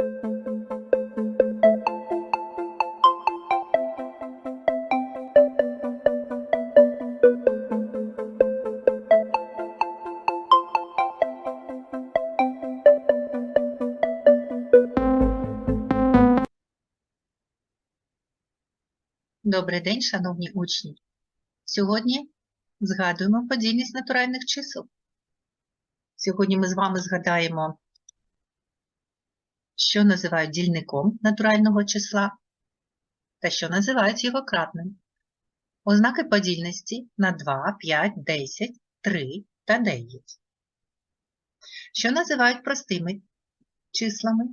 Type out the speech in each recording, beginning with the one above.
Добрий день, шановні учні! Сьогодні згадуємо подільність натуральних чисел. Сьогодні ми з вами згадаємо, що називають дільником натурального числа та що називають його кратним. Ознаки подільності на 2, 5, 10, 3 та 9. Що називають простими числами?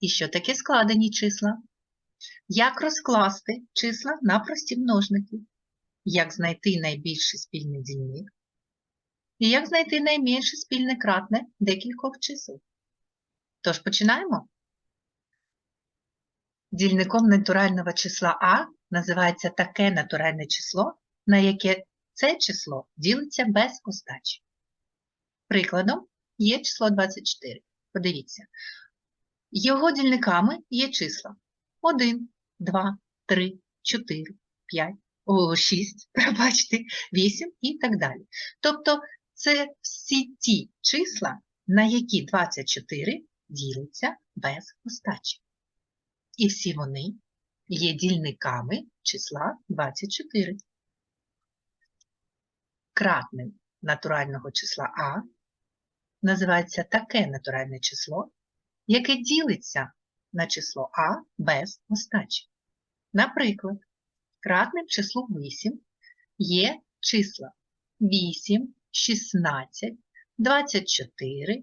І що таке складені числа? Як розкласти числа на прості множники? Як знайти найбільший спільний дільник? І як знайти найменше спільне кратне декількох чисел? Тож починаємо. Дільником натурального числа А називається таке натуральне число, на яке це число ділиться без остачі. Прикладом є число 24. Подивіться. Його дільниками є числа 1, 2, 3, 4, 5, 6, пробачте, 8 і так далі. Тобто це всі ті числа, на які 24 діляться без остачі. І всі вони є дільниками числа 24. Кратним натурального числа А називається таке натуральне число, яке ділиться на число А без остачі. Наприклад, кратним числу 8 є числа 8, 16, 24,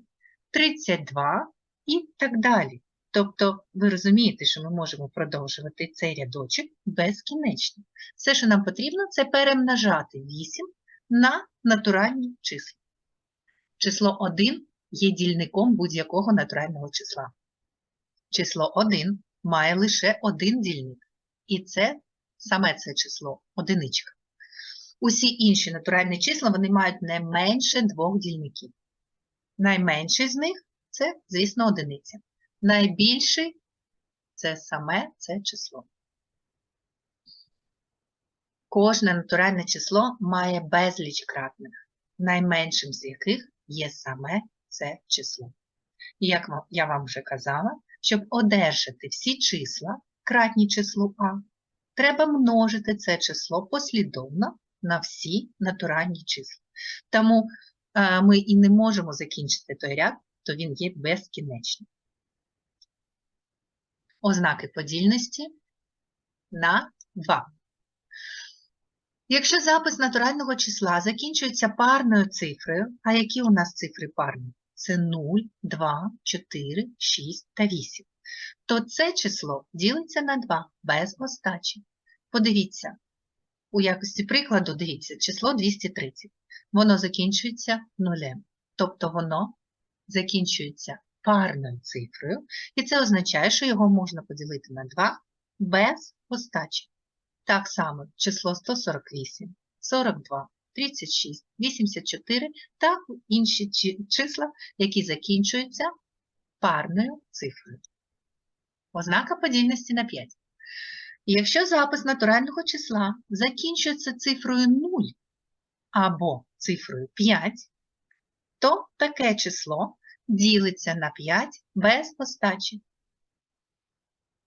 32 і так далі. Тобто, ви розумієте, що ми можемо продовжувати цей рядочок безкінечно. Все, що нам потрібно, це перемножати 8 на натуральні числа. Число 1 є дільником будь-якого натурального числа. Число 1 має лише один дільник, і це саме це число одиничка. Усі інші натуральні числа вони мають не менше двох дільників. Найменший з них це, звісно, одиниця. Найбільший це саме це число. Кожне натуральне число має безліч кратних, найменшим з яких є саме це число. І як я вам вже казала, щоб одержати всі числа, кратні числу А, треба множити це число послідовно на всі натуральні числа. Тому е, ми і не можемо закінчити той ряд, то він є безкінечним. Ознаки подільності на 2. Якщо запис натурального числа закінчується парною цифрою, а які у нас цифри парні? Це 0, 2, 4, 6 та 8. То це число ділиться на 2 без остачі. Подивіться, у якості прикладу, дивіться, число 230. Воно закінчується нулем. Тобто воно закінчується парною цифрою, і це означає, що його можна поділити на 2 без остачі. Так само число 148, 42, 36, 84 та інші числа, які закінчуються парною цифрою. Ознака подільності на 5. Якщо запис натурального числа закінчується цифрою 0 або цифрою 5, то таке число ділиться на 5 без остачі.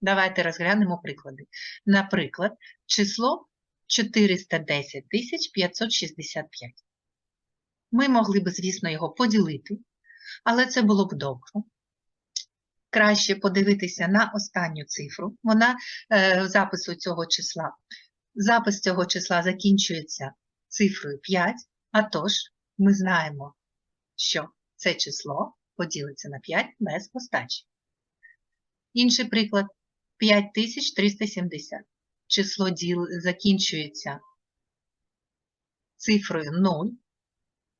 Давайте розглянемо приклади. Наприклад, число 410 565. Ми могли б, звісно, його поділити, але це було б добре. Краще подивитися на останню цифру. Вона е, запису цього числа. Запис цього числа закінчується цифрою 5, а тож ми знаємо, що це число поділиться на 5 без остачі. Інший приклад 5370. Число діл закінчується цифрою 0.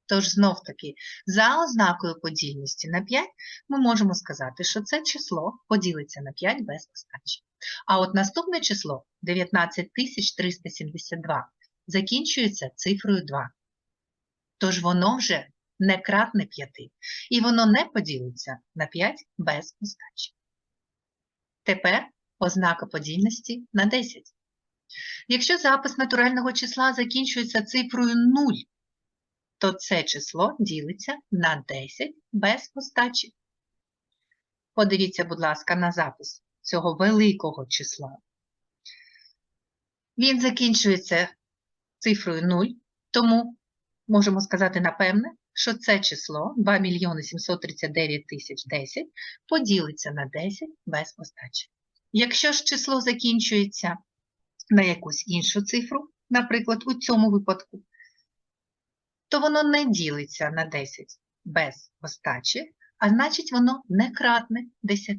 Тож, знов-таки, за ознакою подільності на 5 ми можемо сказати, що це число поділиться на 5 без остачі. А от наступне число 19372 закінчується цифрою 2. Тож воно вже не кратне 5, і воно не поділиться на 5 без остачі. Тепер ознака подільності на 10. Якщо запис натурального числа закінчується цифрою 0, то це число ділиться на 10 без остачі. Подивіться, будь ласка, на запис цього великого числа. Він закінчується цифрою 0, тому можемо сказати напевне, що це число 2 мільйони 739 тисяч 10 поділиться на 10 без остачі. Якщо ж число закінчується на якусь іншу цифру, наприклад, у цьому випадку, то воно не ділиться на 10 без остачі, а значить воно не кратне 10.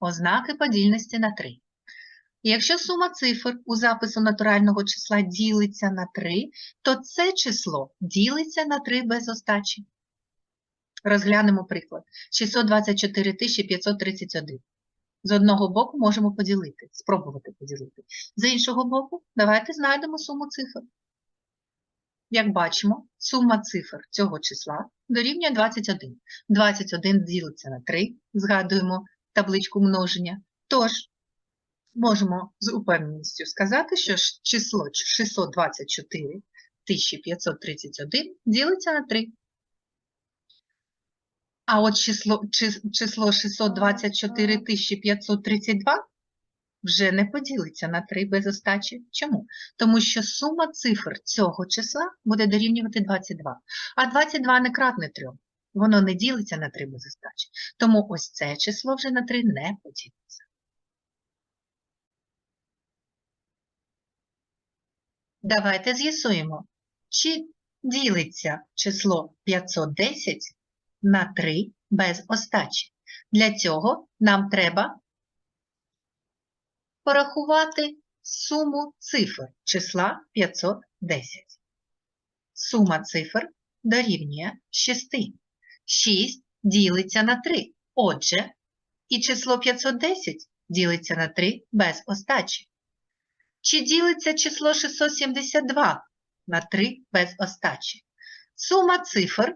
Ознаки подільності на 3. Якщо сума цифр у запису натурального числа ділиться на 3, то це число ділиться на 3 без остачі. Розглянемо приклад. 624 531. З одного боку можемо поділити, спробувати поділити. З іншого боку, давайте знайдемо суму цифр. Як бачимо, сума цифр цього числа дорівнює 21. 21 ділиться на 3, згадуємо табличку множення. Тож, можемо з упевненістю сказати, що число 624 531 ділиться на 3. А от число, число 624 532 вже не поділиться на 3 без остачі. Чому? Тому що сума цифр цього числа буде дорівнювати 22. А 22 не кратне 3. Воно не ділиться на 3 без остачі. Тому ось це число вже на 3 не поділиться. Давайте з'ясуємо, чи ділиться число 510 на 3 без остачі. Для цього нам треба порахувати суму цифр числа 510. Сума цифр дорівнює 6. 6 ділиться на 3. Отже, і число 510 ділиться на 3 без остачі. Чи ділиться число 672 на 3 без остачі? Сума цифр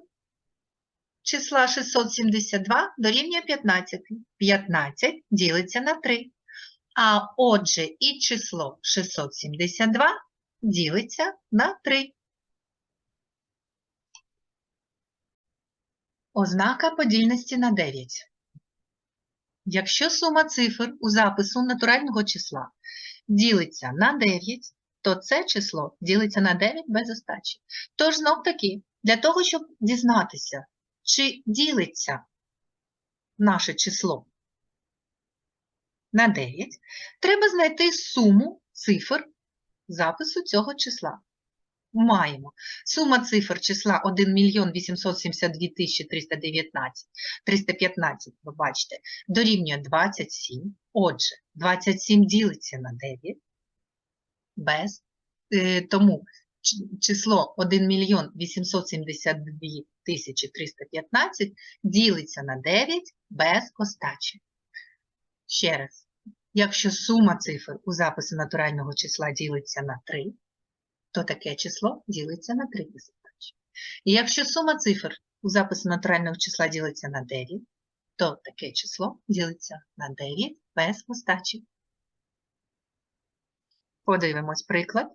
числа 672 дорівнює 15. 15 ділиться на 3. А отже, і число 672 ділиться на 3. Ознака подільності на 9. Якщо сума цифр у запису натурального числа ділиться на 9, то це число ділиться на 9 без остачі. Тож, знов таки, для того, щоб дізнатися, чи ділиться наше число на 9, треба знайти суму цифр запису цього числа. Маємо сума цифр числа 1 мільйон 872 тисячі 319, 315, ви бачите, дорівнює 27. Отже, 27 ділиться на 9, без, е, тому число 1 мільйон 872 тисячі 315 ділиться на 9 без остачі. Ще раз, якщо сума цифр у записі натурального числа ділиться на 3, то таке число ділиться на 3 без. І якщо сума цифр у записі натурального числа ділиться на 9, то таке число ділиться на 9 без остачі. Подивимось приклад.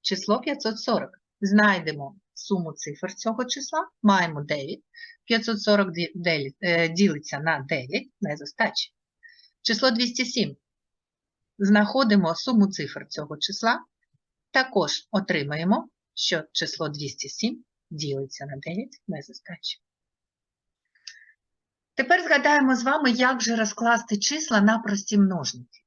Число 540. Знайдемо суму цифр цього числа. Маємо 9. 540 ді- делі- е, ділиться на 9 без остачі. Число 207. Знаходимо суму цифр цього числа. Також отримаємо, що число 207 ділиться на 9 без остачі. Тепер згадаємо з вами, як же розкласти числа на прості множники.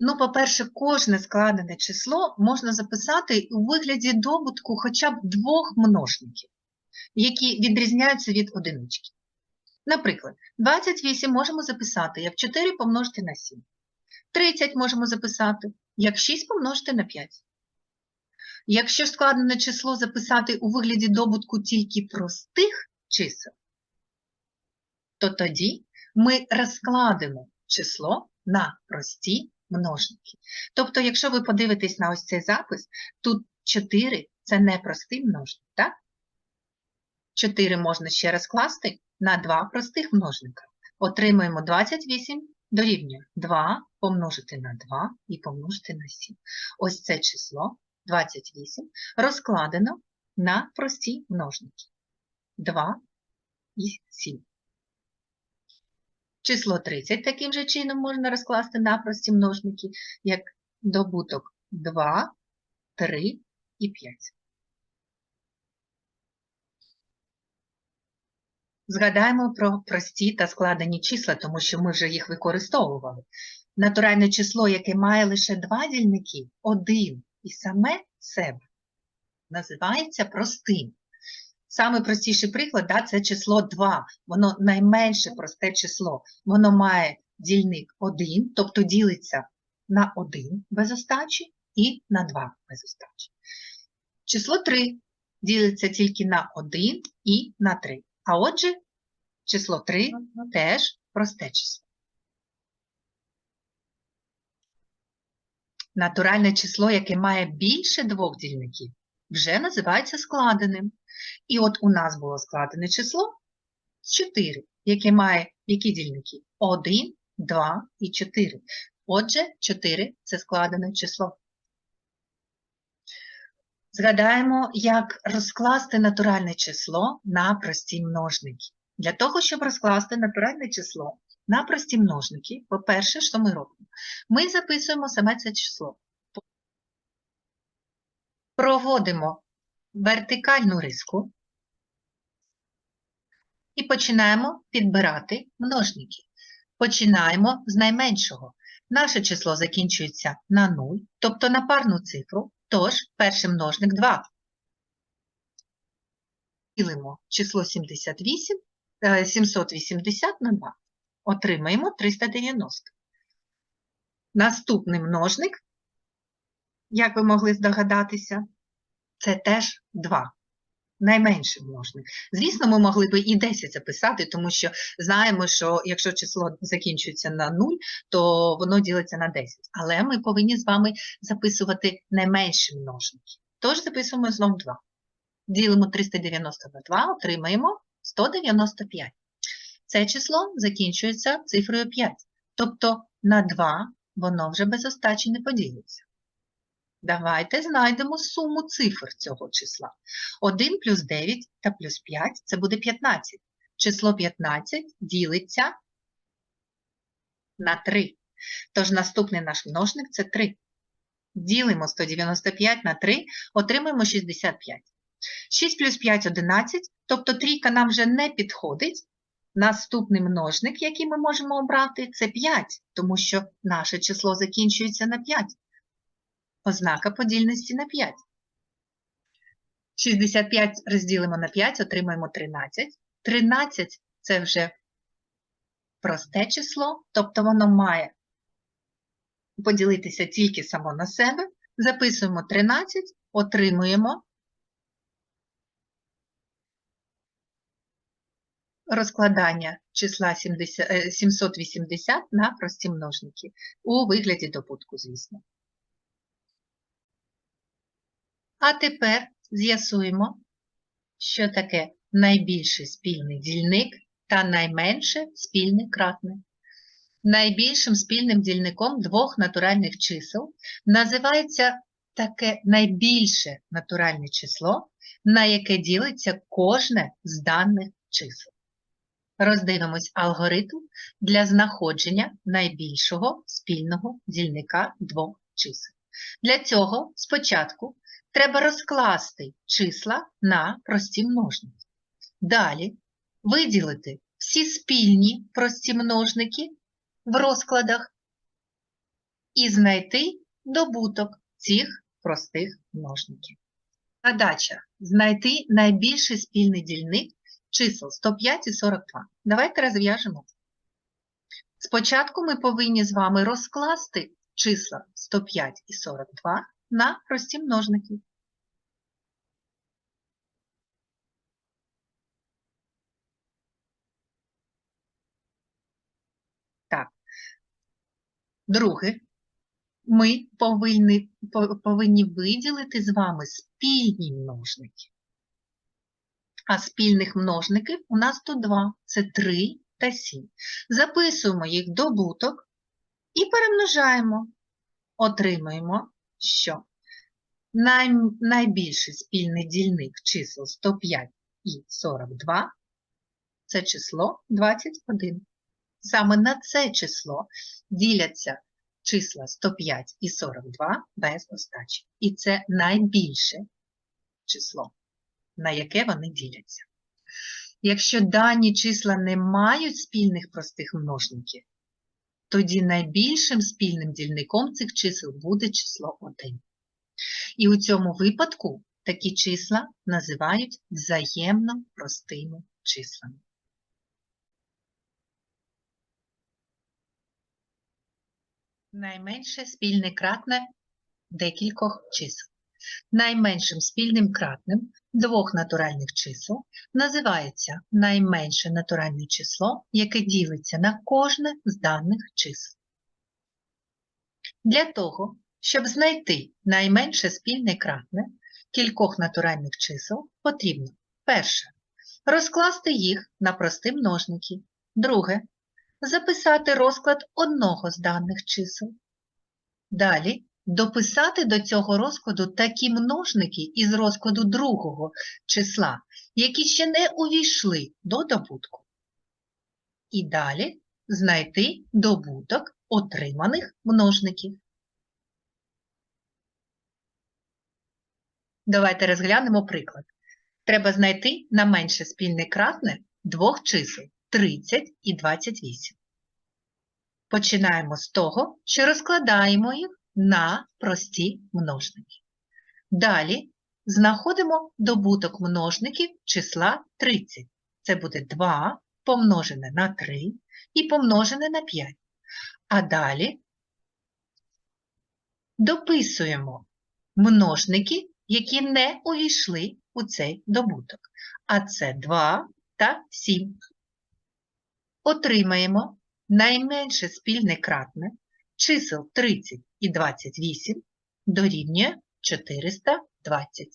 Ну, по-перше, кожне складене число можна записати у вигляді добутку хоча б двох множників, які відрізняються від одинички. Наприклад, 28 можемо записати як 4 помножити на 7. 30 можемо записати як 6 помножити на 5. Якщо складене число записати у вигляді добутку тільки простих чисел, то тоді ми розкладемо число на прості множники. Тобто, якщо ви подивитесь на ось цей запис, тут 4 це не простий множник, так? 4 можна ще раз класти на два простих множника. Отримуємо 28 дорівнює 2 помножити на 2 і помножити на 7. Ось це число 28 розкладено на прості множники. 2 і 7. Число 30 таким же чином можна розкласти на прості множники, як добуток 2, 3 і 5. Згадаємо про прості та складені числа, тому що ми вже їх використовували. Натуральне число, яке має лише два дільники, один і саме себе, називається простим. Саме простіший приклад да, це число 2. Воно найменше просте число. Воно має дільник 1, тобто ділиться на 1 без остачі і на 2 без остачі. Число 3 ділиться тільки на 1 і на 3. А отже, число 3 теж просте число. Натуральне число, яке має більше двох дільників, вже називається складеним. І от у нас було складене число 4, яке має які дільники? 1, 2 і 4. Отже, 4 – це складене число. Згадаємо, як розкласти натуральне число на прості множники. Для того, щоб розкласти натуральне число на прості множники, по-перше, що ми робимо? Ми записуємо саме це число. Проводимо вертикальну риску і починаємо підбирати множники. Починаємо з найменшого. Наше число закінчується на 0, тобто на парну цифру, тож перший множник 2. Ділимо число 78, е, 780 на 2. Отримаємо 390. Наступний множник, як ви могли здогадатися, це теж 2. Найменший множник. Звісно, ми могли би і 10 записати, тому що знаємо, що якщо число закінчується на 0, то воно ділиться на 10. Але ми повинні з вами записувати найменші множники. Тож записуємо знов 2. Ділимо 390 на 2, отримаємо 195. Це число закінчується цифрою 5. Тобто на 2 воно вже без остачі не поділиться. Давайте знайдемо суму цифр цього числа. 1 плюс 9 та плюс 5 – це буде 15. Число 15 ділиться на 3. Тож наступний наш множник – це 3. Ділимо 195 на 3, отримаємо 65. 6 плюс 5 – 11, тобто трійка нам вже не підходить. Наступний множник, який ми можемо обрати, це 5, тому що наше число закінчується на 5. Ознака подільності на 5. 65 розділимо на 5, отримаємо 13. 13 – це вже просте число, тобто воно має поділитися тільки само на себе. Записуємо 13, отримуємо розкладання числа 70, е, 780 на прості множники у вигляді добутку, звісно. А тепер з'ясуємо, що таке найбільший спільний дільник та найменше спільний кратне. Найбільшим спільним дільником двох натуральних чисел називається таке найбільше натуральне число, на яке ділиться кожне з даних чисел. Роздивимось алгоритм для знаходження найбільшого спільного дільника двох чисел. Для цього спочатку треба розкласти числа на прості множники. Далі виділити всі спільні прості множники в розкладах і знайти добуток цих простих множників. Задача – знайти найбільший спільний дільник чисел 105 і 42. Давайте розв'яжемо. Спочатку ми повинні з вами розкласти числа 105 і 42 на прості множники. Так. Друге ми повинні, повинні виділити з вами спільні множники. А спільних множників у нас тут два. Це 3 та 7. Записуємо їх добуток і перемножаємо. Отримаємо, що най, найбільший спільний дільник чисел 105 і 42 – це число 21. Саме на це число діляться числа 105 і 42 без остачі. І це найбільше число, на яке вони діляться. Якщо дані числа не мають спільних простих множників, тоді найбільшим спільним дільником цих чисел буде число 1. І у цьому випадку такі числа називають взаємно простими числами. Найменше спільне кратне декількох чисел. Найменшим спільним кратним двох натуральних чисел називається найменше натуральне число, яке ділиться на кожне з даних чисел. Для того, щоб знайти найменше спільне кратне кількох натуральних чисел, потрібно перше розкласти їх на прості множники, друге записати розклад одного з даних чисел. Далі дописати до цього розкладу такі множники із розкладу другого числа, які ще не увійшли до добутку. І далі знайти добуток отриманих множників. Давайте розглянемо приклад. Треба знайти на менше спільне кратне двох чисел 30 і 28. Починаємо з того, що розкладаємо їх на прості множники. Далі знаходимо добуток множників числа 30. Це буде 2 помножене на 3 і помножене на 5. А далі дописуємо множники, які не увійшли у цей добуток. А це 2 та 7. Отримаємо найменше спільне кратне чисел 30 і 28 дорівнює 420.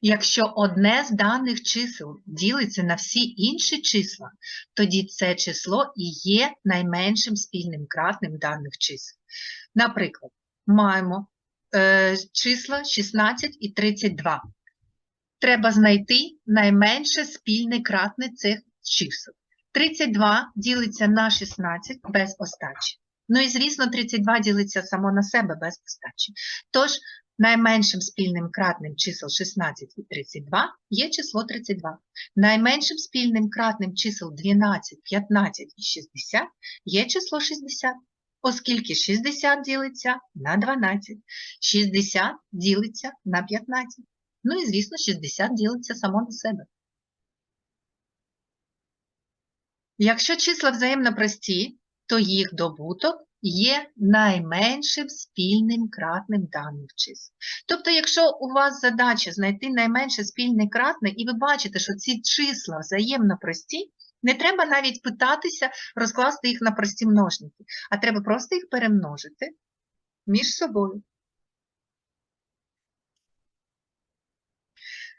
Якщо одне з даних чисел ділиться на всі інші числа, тоді це число і є найменшим спільним кратним даних чисел. Наприклад, маємо е, числа 16 і 32. Треба знайти найменше спільне кратне цих чисел. 32 ділиться на 16 без остачі. Ну і, звісно, 32 ділиться само на себе без остачі. Тож, найменшим спільним кратним чисел 16 і 32 є число 32. Найменшим спільним кратним чисел 12, 15 і 60 є число 60, оскільки 60 ділиться на 12, 60 ділиться на 15. Ну і, звісно, 60 ділиться само на себе. Якщо числа взаємно прості, то їх добуток є найменшим спільним кратним даних чисел. Тобто, якщо у вас задача знайти найменше спільне кратне, і ви бачите, що ці числа взаємно прості, не треба навіть питатися розкласти їх на прості множники, а треба просто їх перемножити між собою.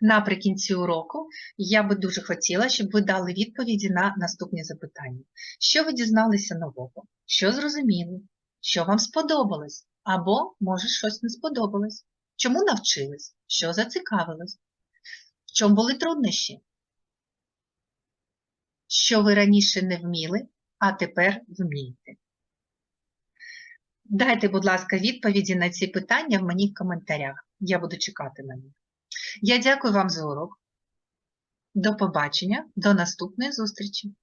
Наприкінці уроку я би дуже хотіла, щоб ви дали відповіді на наступні запитання. Що ви дізналися нового? Що зрозуміли? Що вам сподобалось? Або, може, щось не сподобалось? Чому навчились? Що зацікавилось? В чому були труднощі? Що ви раніше не вміли, а тепер вмієте? Дайте, будь ласка, відповіді на ці питання в мені в коментарях. Я буду чекати на них. Я дякую вам за урок. До побачення, до наступної зустрічі!